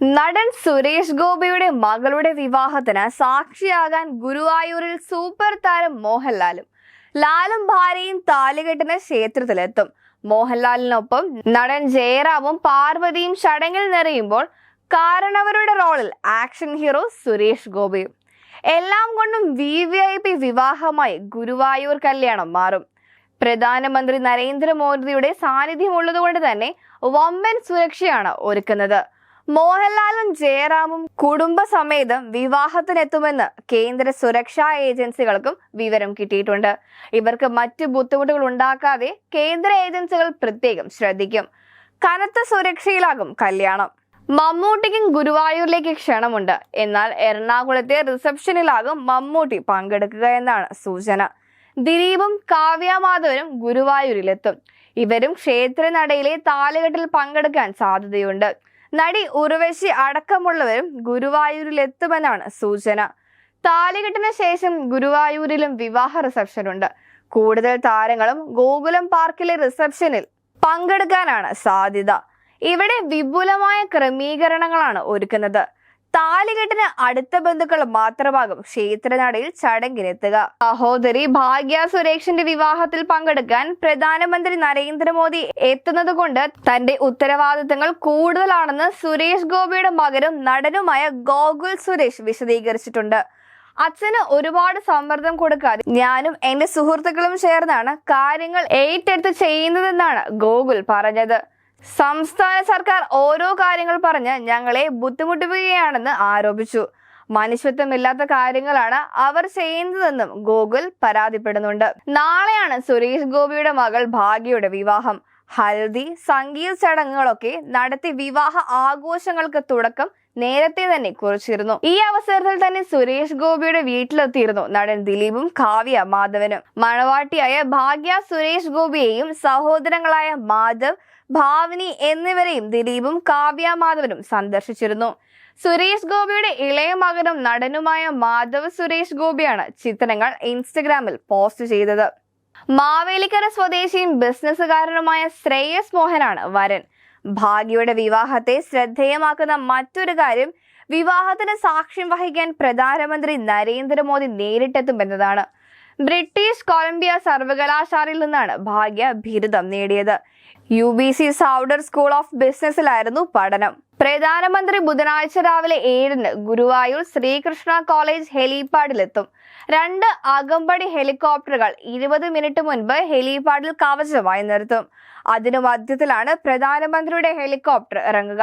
നടൻ സുരേഷ് ഗോപിയുടെ മകളുടെ വിവാഹത്തിന് സാക്ഷിയാകാൻ ഗുരുവായൂരിൽ സൂപ്പർ താരം മോഹൻലാലും ലാലും ഭാര്യയും താലികെട്ടിന് ക്ഷേത്രത്തിലെത്തും. മോഹൻലാലിനൊപ്പം നടൻ ജയറാമും പാർവതിയും ചടങ്ങിൽ നിറയുമ്പോൾ കാരണവരുടെ റോളിൽ ആക്ഷൻ ഹീറോ സുരേഷ് ഗോപിയും. എല്ലാം കൊണ്ടും വി വി ഐ പി വിവാഹമായി ഗുരുവായൂർ കല്യാണം മാറും. പ്രധാനമന്ത്രി നരേന്ദ്രമോദിയുടെ സാന്നിധ്യമുള്ളതുകൊണ്ട് തന്നെ വമ്പൻ സുരക്ഷയാണ് ഒരുക്കുന്നത്. മോഹൻലാലും ജയറാമും കുടുംബസമേതം വിവാഹത്തിനെത്തുമെന്ന് കേന്ദ്ര സുരക്ഷാ ഏജൻസികൾക്കും വിവരം കിട്ടിയിട്ടുണ്ട്. ഇവർക്ക് മറ്റ് ബുദ്ധിമുട്ടുകൾ ഉണ്ടാക്കാതെ കേന്ദ്ര ഏജൻസികൾ പ്രത്യേകം ശ്രദ്ധിക്കും. കനത്ത സുരക്ഷയിലാകും കല്യാണം. മമ്മൂട്ടിക്കും ഗുരുവായൂരിലേക്ക് ക്ഷണമുണ്ട്. എന്നാൽ എറണാകുളത്തെ റിസപ്ഷനിലാകും മമ്മൂട്ടി പങ്കെടുക്കുക എന്നാണ് സൂചന. ദിലീപും കാവ്യമാധവനും ഗുരുവായൂരിലെത്തും. ഇവരും ക്ഷേത്രനടയിലെ താലുകെട്ടിൽ പങ്കെടുക്കാൻ സാധ്യതയുണ്ട്. നടി ഉർവശി അടക്കമുള്ളവരും ഗുരുവായൂരിലെത്തുമെന്നാണ് സൂചന. താലികെട്ടിന് ശേഷം ഗുരുവായൂരിലും വിവാഹ റിസപ്ഷൻ ഉണ്ട്. കൂടുതൽ താരങ്ങളും ഗോകുലം പാർക്കിലെ റിസപ്ഷനിൽ പങ്കെടുക്കാനാണ് സാധ്യത. ഇവിടെ വിപുലമായ ക്രമീകരണങ്ങളാണ് ഒരുക്കുന്നത്. താലികെട്ടിന് അടുത്ത ബന്ധുക്കൾ മാത്രമാകും ക്ഷേത്രനടയിൽ ചടങ്ങിനെത്തുക. സഹോദരി ഭാഗ്യ സുരേഷിന്റെ വിവാഹത്തിൽ പങ്കെടുക്കാൻ പ്രധാനമന്ത്രി നരേന്ദ്രമോദി എത്തുന്നത് കൊണ്ട് തന്റെ ഉത്തരവാദിത്തങ്ങൾ കൂടുതലാണെന്ന് സുരേഷ് ഗോപിയുടെ മകനും നടനുമായ ഗോകുൽ സുരേഷ് വിശദീകരിച്ചിട്ടുണ്ട്. അച്ഛന് ഒരുപാട് സമ്മർദ്ദം കൊടുക്കാതെ ഞാനും എന്റെ സുഹൃത്തുക്കളും ചേർന്നാണ് കാര്യങ്ങൾ ഏറ്റെടുത്ത് ചെയ്യുന്നതെന്നാണ് ഗോകുൽ പറഞ്ഞത്. സംസ്ഥാന സർക്കാർ ഓരോ കാര്യങ്ങൾ പറഞ്ഞ് ഞങ്ങളെ ബുദ്ധിമുട്ടിപ്പിക്കുകയാണെന്ന് ആരോപിച്ചു. മനുഷ്യത്വമില്ലാത്ത കാര്യങ്ങളാണ് അവർ ചെയ്യുന്നതെന്നും ഗോകുൽ പരാതിപ്പെടുന്നുണ്ട്. നാളെയാണ് സുരേഷ് ഗോപിയുടെ മകൾ ഭാഗ്യയുടെ വിവാഹം. ഹൽദി സംഗീത ചടങ്ങുകളൊക്കെ നടത്തി വിവാഹ ആഘോഷങ്ങൾക്ക് തുടക്കം നേരത്തെ തന്നെ കുറിച്ചിരുന്നു. ഈ അവസരത്തിൽ തന്നെ സുരേഷ് ഗോപിയുടെ വീട്ടിലെത്തിയിരുന്നു നടൻ ദിലീപും കാവ്യ മാധവനും. മണവാട്ടിയായ ഭാഗ്യ സുരേഷ് ഗോപിയെയും സഹോദരങ്ങളായ മാധവ് ഭാവനി എന്നിവരെയും ദിലീപും കാവ്യ മാധവനും സന്ദർശിച്ചിരുന്നു. സുരേഷ് ഗോപിയുടെ ഇളയ മകനും നടനുമായ മാധവ് സുരേഷ് ഗോപിയാണ് ചിത്രങ്ങൾ ഇൻസ്റ്റഗ്രാമിൽ പോസ്റ്റ് ചെയ്തത്. മാവേലിക്കര സ്വദേശിയും ബിസിനസ്സുകാരനുമായ ശ്രേയസ് മോഹനാണ് വരൻ. ഭാഗ്യയുടെ വിവാഹത്തെ ശ്രദ്ധേയമാക്കുന്ന മറ്റൊരു കാര്യം വിവാഹത്തിന് സാക്ഷ്യം വഹിക്കാൻ പ്രധാനമന്ത്രി നരേന്ദ്രമോദി നേരിട്ടെത്തുമെന്നതാണ്. ബ്രിട്ടീഷ് കൊളംബിയ സർവകലാശാലയിൽ നിന്നാണ് ഭാഗ്യ ബിരുദം നേടിയത്. U B C Sauder school of ബിസിനസ്സിലായിരുന്നു പഠനം. പ്രധാനമന്ത്രി ബുധനാഴ്ച രാവിലെ ഏഴിന് ഗുരുവായൂർ ശ്രീകൃഷ്ണ കോളേജ് ഹെലിപാഡിലെത്തും രണ്ട് അകമ്പടി ഹെലികോപ്റ്ററുകൾ ഇരുപത് മിനിറ്റ് മുൻപ് ഹെലിപാഡിൽ കവചമായി നിർത്തും. അതിനു മധ്യത്തിലാണ് പ്രധാനമന്ത്രിയുടെ ഹെലികോപ്റ്റർ ഇറങ്ങുക.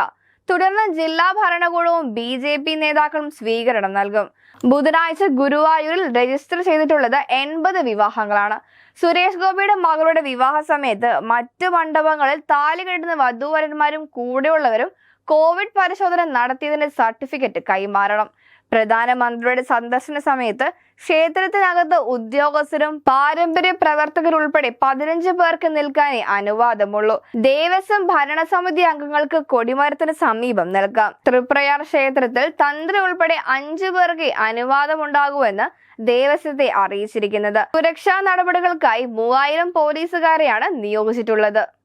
തുടർന്ന് ജില്ലാ ഭരണകൂടവും ബി ജെ പി നേതാക്കളും സ്വീകരണം നൽകും. ബുധനാഴ്ച ഗുരുവായൂരിൽ രജിസ്റ്റർ ചെയ്തിട്ടുള്ളത് എൺപത് വിവാഹങ്ങളാണ്. സുരേഷ് ഗോപിയുടെ മകളുടെ വിവാഹ സമയത്ത് മറ്റു മണ്ഡപങ്ങളിൽ താലി കെട്ടുന്ന വധൂവരന്മാരും കൂടെയുള്ളവരും കോവിഡ് പരിശോധന നടത്തിയതിന്റെ സർട്ടിഫിക്കറ്റ് കൈമാറണം. പ്രധാനമന്ത്രിയുടെ സന്ദർശന സമയത്ത് ക്ഷേത്രത്തിനകത്ത് ഉദ്യോഗസ്ഥരും പാരമ്പര്യ പ്രവർത്തകരുൾപ്പെടെ പതിനഞ്ച് പേർക്ക് നിൽക്കാനേ അനുവാദമുള്ളൂ. ദേവസ്വം ഭരണസമിതി അംഗങ്ങൾക്ക് കൊടിമരത്തിന് സമീപം നൽകാം തൃപ്രയാർ ക്ഷേത്രത്തിൽ തന്ത്രി ഉൾപ്പെടെ അഞ്ചു പേർക്ക് അനുവാദമുണ്ടാകുമെന്ന് ദേവസ്വത്തെ അറിയിച്ചിരിക്കുന്നത്. സുരക്ഷാ നടപടികൾക്കായി മൂവായിരം പോലീസുകാരെയാണ് നിയോഗിച്ചിട്ടുള്ളത്.